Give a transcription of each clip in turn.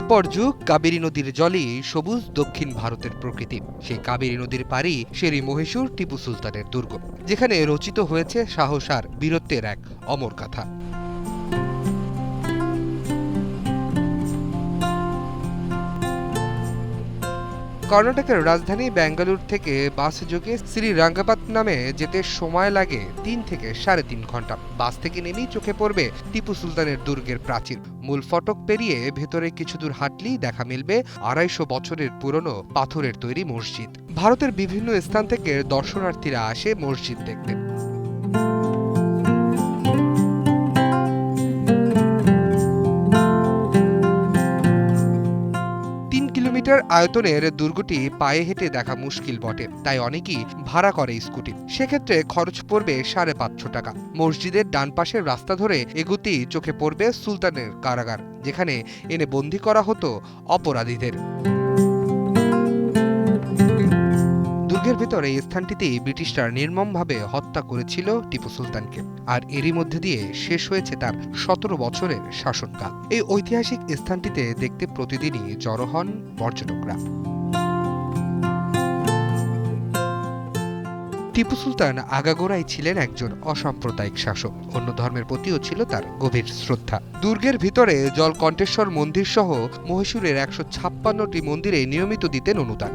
পর যুগ কাবেরী নদীর জলেই সবুজ দক্ষিণ ভারতের প্রকৃতি। সেই কাবেরী নদীর পাড়ি শেরি মহীশূর টিপু সুলতানের দুর্গ, যেখানে রচিত হয়েছে সাহস আর বীরত্বের এক অমর কথা। কর্ণাটকের রাজধানী ব্যাঙ্গালুর থেকে বাস যোগে শ্রীরাঙ্গাপাত নামে যেতে সময় লাগে তিন থেকে সাড়ে তিন ঘণ্টা। বাস থেকে নেমেই চোখে পড়বে টিপু সুলতানের দুর্গের প্রাচীর। মূল ফটক পেরিয়ে ভেতরে কিছু দূর হাঁটলেই দেখা মিলবে আড়াইশো বছরের পুরনো পাথরের তৈরি মসজিদ। ভারতের বিভিন্ন স্থান থেকে দর্শনার্থীরা আসে মসজিদ দেখতে। কিলোমিটার আয়তনের দুর্গটি পায়ে হেঁটে দেখা মুশকিল বটে, তাই অনেকেই ভাড়া করে স্কুটি। সেক্ষেত্রে খরচ পড়বে সাড়ে পাঁচশো টাকা। মসজিদের ডান পাশের রাস্তা ধরে এগুতেই চোখে পড়বে সুলতানের কারাগার, যেখানে এনে বন্দি করা হতো অপরাধীদের। দুর্গের ভেতরে এই স্থানটিতেই ব্রিটিশরা নির্মমভাবে হত্যা করেছিল টিপু সুলতানকে। আর এরই মধ্যে দিয়ে শেষ হয়েছে তার সতেরো বছরের শাসনকাল। এই ঐতিহাসিক স্থানটিতে দেখতে প্রতিদিনই জড়ো হন পর্যটকরা। টিপু সুলতান আগাগোড়াই ছিলেন একজন অসাম্প্রদায়িক শাসক। অন্য ধর্মের প্রতিও ছিল তার গভীর শ্রদ্ধা। দুর্গের ভিতরে জলকণ্ঠেশ্বর মন্দির সহ মহীশূরের একশো ছাপ্পান্নটি মন্দিরে নিয়মিত দিতেন অনুদান।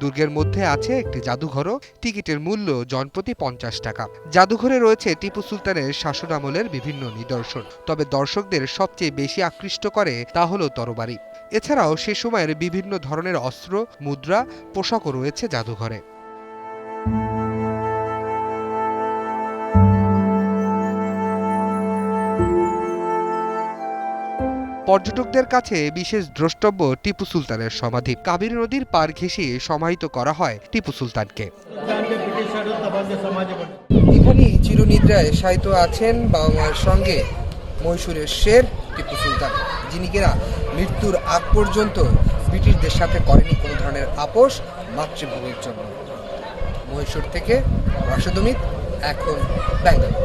দুর্গের মধ্যে আছে একটি জাদুঘরও। টিকিটের মূল্য জনপ্রতি পঞ্চাশ টাকা। জাদুঘরে রয়েছে টিপু সুলতানের শাসনামলের বিভিন্ন নিদর্শন। তবে দর্শকদের সবচেয়ে বেশি আকৃষ্ট করে তা হলো তরবারি। এছাড়াও সে সময়ের বিভিন্ন ধরনের অস্ত্র, মুদ্রা, পোশাকও রয়েছে জাদুঘরে। পর্যটকদের কাছে বিশেষ দ্রষ্টব্য টিপু সুলতানের সমাধি। কাবেরী নদীর পার ঘেঁষে সমাহিত করা হয় টিপু সুলতানকে। এখানেই চিরনিদ্রায় শায়িত আছেন বাবা মায়ের সঙ্গে মহীশূরের শের টিপু সুলতান, যিনি কিনা মৃত্যুর আগ পর্যন্ত ব্রিটিশদের সাথে করেনি কোনো ধরনের আপোষ মাতৃভূমির জন্য। মহীশূর থেকে রাশেদমিত এখন ব্যাঙ্গালোর।